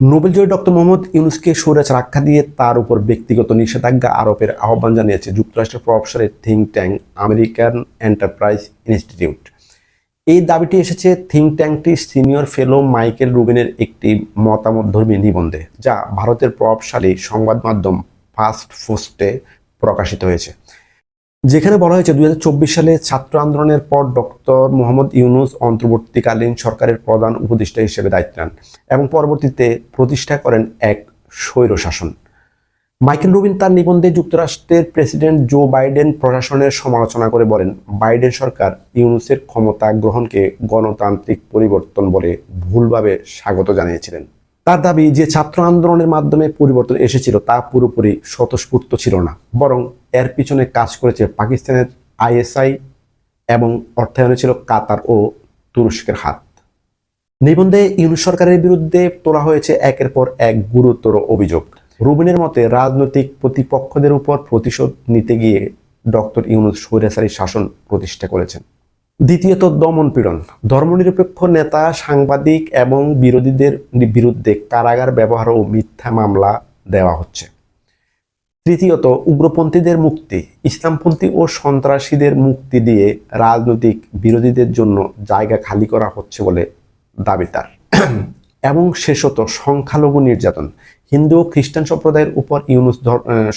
নোবেলজয়ী doctor Mohammad ইউনুসকে স্বৈরাচার আখ্যা দিয়ে তার উপর ব্যক্তিগত নিষেধাজ্ঞা আরোপের আহ্বান জানিয়েছে যুক্তরাষ্ট্রের প্রভাবশালী think tank, American Enterprise Institute. এই দাবিটি এসেছে থিঙ্ক ট্যাঙ্কটির সিনিয়র ফেলো মাইকেল রুবিনের একটি মতামতধর্মী নিবন্ধে, যা ভারতের প্রভাবশালী সংবাদ মাধ্যম ফাস্ট ফোস্টে প্রকাশিত হয়েছে। যেখানে বলা হয়েছে দুই হাজার চব্বিশ সালে ছাত্র আন্দোলনের পর ডক্টর মোহাম্মদ ইউনুস অন্তর্বর্তীকালীন সরকারের প্রধান উপদেষ্টা হিসেবে দায়িত্ব নেন এবং পরবর্তীতে প্রতিষ্ঠা করেন এক স্বৈর শাসন। মাইকেল রুবিন তার নিবন্ধে যুক্তরাষ্ট্রের প্রেসিডেন্ট জো বাইডেন প্রশাসনের সমালোচনা করে বলেন, বাইডেন সরকার ইউনুসের ক্ষমতা গ্রহণকে গণতান্ত্রিক পরিবর্তন বলে ভুলভাবে স্বাগত জানিয়েছিলেন। তার দাবি, যে ছাত্র আন্দোলনের মাধ্যমে পরিবর্তন এসেছিল তা পুরোপুরি স্বতঃস্ফূর্ত ছিল না, বরং এর পিছনে কাজ করেছে পাকিস্তানের আইএসআই এবং অর্থায়নে ছিল কাতার ও তুরস্কের হাত। নিবন্ধে ইউনুস সরকারের বিরুদ্ধে তোলা হয়েছে একের পর এক গুরুতর অভিযোগ। রুবিনের মতে, রাজনৈতিক প্রতিপক্ষদের উপর প্রতিশোধ নিতে গিয়ে ডক্টর ইউনুস স্বৈরাচারী শাসন প্রতিষ্ঠা করেছেন। দ্বিতীয়ত, দমন পীড়ন। ধর্মনিরপেক্ষ নেতা, সাংবাদিক এবং বিরোধীদের বিরুদ্ধে কারাগার ব্যবহার ও মিথ্যা মামলা দেওয়া হচ্ছে। তৃতীয়ত, উগ্রপন্থীদের মুক্তি। ইসলামপন্থী ও সন্ত্রাসীদের মুক্তি দিয়ে রাজনৈতিক বিরোধীদের জন্য জায়গা খালি করা হচ্ছে বলে দাবি তার। এবং শেষত, সংখ্যালঘু নির্যাতন। হিন্দু ও খ্রিস্টান সম্প্রদায়ের উপর ইউনুস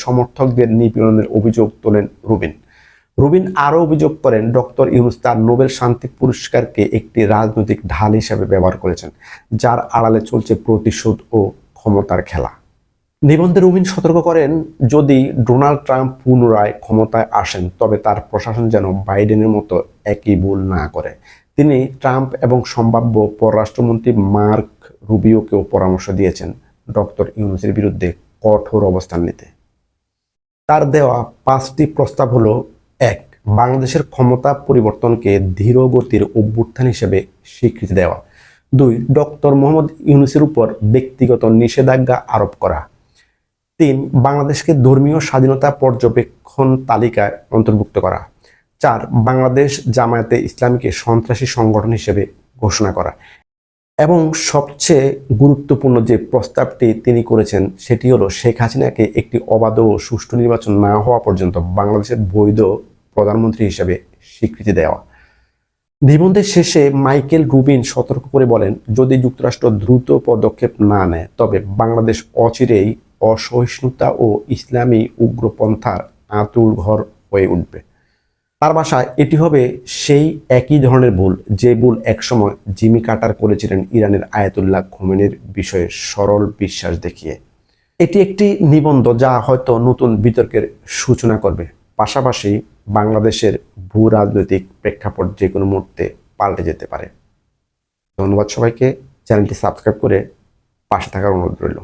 সমর্থকদের নিপীড়নের অভিযোগ তোলেন রুবিন। রুবিন আরও অভিযোগ করেন, ডক্টর ইউনুস তার নোবেল শান্তি পুরস্কারকে একটি রাজনৈতিক ঢাল হিসেবে ব্যবহার করেছেন, যার আড়ালে চলছে প্রতিশোধ ও ক্ষমতার খেলা। নিবন্ধে রুবিন সতর্ক করেন, যদি ডোনাল্ড ট্রাম্প পুনরায় ক্ষমতায় আসেন, তবে তার প্রশাসন যেন বাইডেনের মতো একই ভুল না করে। তিনি ট্রাম্প এবং সম্ভাব্য পররাষ্ট্রমন্ত্রী মার্ক রুবিওকেও পরামর্শ দিয়েছেন ডক্টর ইউনুসের বিরুদ্ধে কঠোর অবস্থান নিতে। তার দেওয়া পাঁচটি প্রস্তাব হলো, এক, বাংলাদেশের ক্ষমতা পরিবর্তনকে ধীর গতির অভ্যুত্থান হিসেবে স্বীকৃতি দেওয়া। দুই, ডক্টর মোহাম্মদ ইউনুসের উপর ব্যক্তিগত নিষেধাজ্ঞা আরোপ করা। তিন, বাংলাদেশকে ধর্মীয় স্বাধীনতা পর্যবেক্ষণ তালিকায় অন্তর্ভুক্ত করা। চার, বাংলাদেশ জামায়াতে ইসলামীকে সন্ত্রাসী সংগঠন হিসেবে ঘোষণা করা। এবং সবচেয়ে গুরুত্বপূর্ণ যে প্রস্তাবটি তিনি করেছেন, সেটি হলো শেখ হাসিনাকে একটি অবাধ ও সুষ্ঠু নির্বাচন না হওয়া পর্যন্ত বাংলাদেশের বৈধ প্রধানমন্ত্রী হিসেবে স্বীকৃতি দেওয়া। নিবন্ধের শেষে মাইকেল রুবিন সতর্ক করে বলেন, যদি যুক্তরাষ্ট্র দ্রুত পদক্ষেপ না নেয়, তবে বাংলাদেশ অচিরেই অসহিষ্ণুতা ও ইসলামী উগ্রপন্থার আঁতুল ঘর হয়ে উঠবে। তার ভাষায় এটি হবে সেই একই ধরনের ভুল যে ভুল একসময় জিমি কাটার করেছিলেন ইরানের আয়াতুল্লাহ খোমেনের বিষয়ে সরল বিশ্বাস দেখিয়ে। এটি একটি নিবন্ধ যা হয়তো নতুন বিতর্কের সূচনা করবে। পাশাপাশি বাংলাদেশের ভূ রাজনৈতিক প্রেক্ষাপট যে কোনো মুহূর্তে পাল্টে যেতে পারে। ধন্যবাদ সবাইকে। চ্যানেলটি সাবস্ক্রাইব করে পাশে থাকার অনুরোধ রইল।